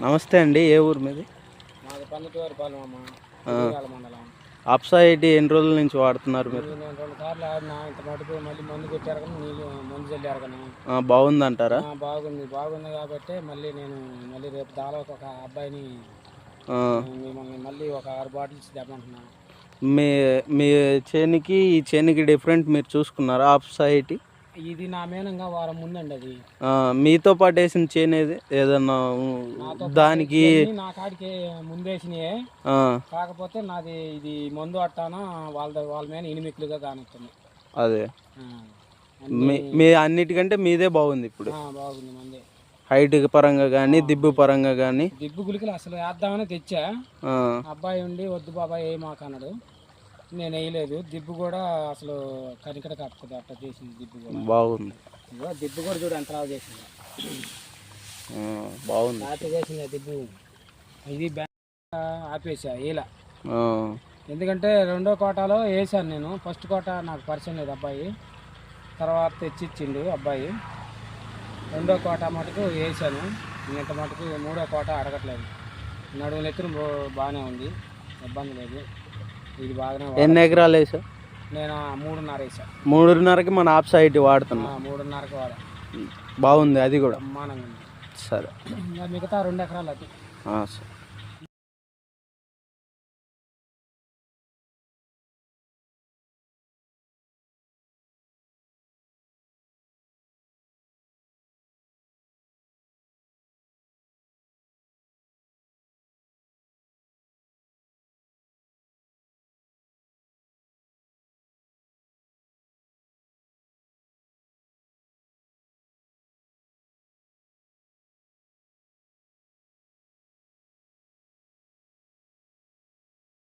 నమస్తే అండి ఏ ఊరు మీది? మాది పల్లెటూరు పాలెం అమ్మ ఆ. ఇరిగాల మండలం. అప్సా ఐటీ ఎన్ని రోజుల నుంచి వాడుతున్నారు మీరు? బాగుందంటారా? బాగుంది బాగుంది కాబట్టి మళ్ళీ నేను మళ్ళీ రేపు దాలో ఒక అబ్బాయిని మిమ్మల్ని మళ్ళీ ఒక ఆరు బాటిల్స్ తెమ్మంటున్నా మీ మీ చేనికి ఈ చేనికి డిఫరెంట్ మీరు చూసుకున్నారా అప్సా ఐటీ? ఇది నా మేనంగా వారం ముందండి అది. మీతో పాటు వేసిన చేను ఏది? ఏదన్నా దానికి నా కాడికి ముందేసినాయే. కాకపోతే నాది ఇది మందు అట్టానా వాళ్ళ వాళ్ళ మీద ఇనిమిక్లుగా కానొస్తుంది అదే. మీ అన్నిటికంటే మీదే బాగుంది ఇప్పుడు. బాగుంది మంది. హైట్ పరంగా కానీ దిబ్బు పరంగా కానీ దిబ్బు గులికలు అసలు వేద్దామని తెచ్చా. అబ్బాయి ఉండి వద్దు బాబాయ్ ఏ మాకు అన్నాడు నేను వేయలేదు. దిబ్బు కూడా అసలు కనికడ కప్పదు అట్ట చేసింది దిబ్బు కూడా. బాగుంది. ఇదిగో దిబ్బు కూడా చూడు ఎంత రావు చేసింది. బాగుంది. ఆపి చేసింది ఆ దిబ్బు. ఇది బ్యాంక్ ఆపేసా ఇలా ఎందుకంటే రెండో కోటాలో వేసాను నేను. ఫస్ట్ కోట నాకు పరిచయం లేదు అబ్బాయి. తర్వాత తెచ్చిచ్చిండు అబ్బాయి. రెండో కోట మటుకు వేసాను. ఇంత మటుకు మూడో కోట అడగట్లేదు. నడుము ఎత్తున బాగానే ఉంది. ఇబ్బంది లేదు. ఇది బాగానే ఎన్ని ఎకరాలు వేసా నేను మూడున్నర వేసా. మూడున్నరకి మన అప్సా ఐటీ వాడుతున్నాం. మూడున్నరకు వాడ బాగుంది అది కూడా. సరే. మిగతా రెండు ఎకరాలు అది. సరే.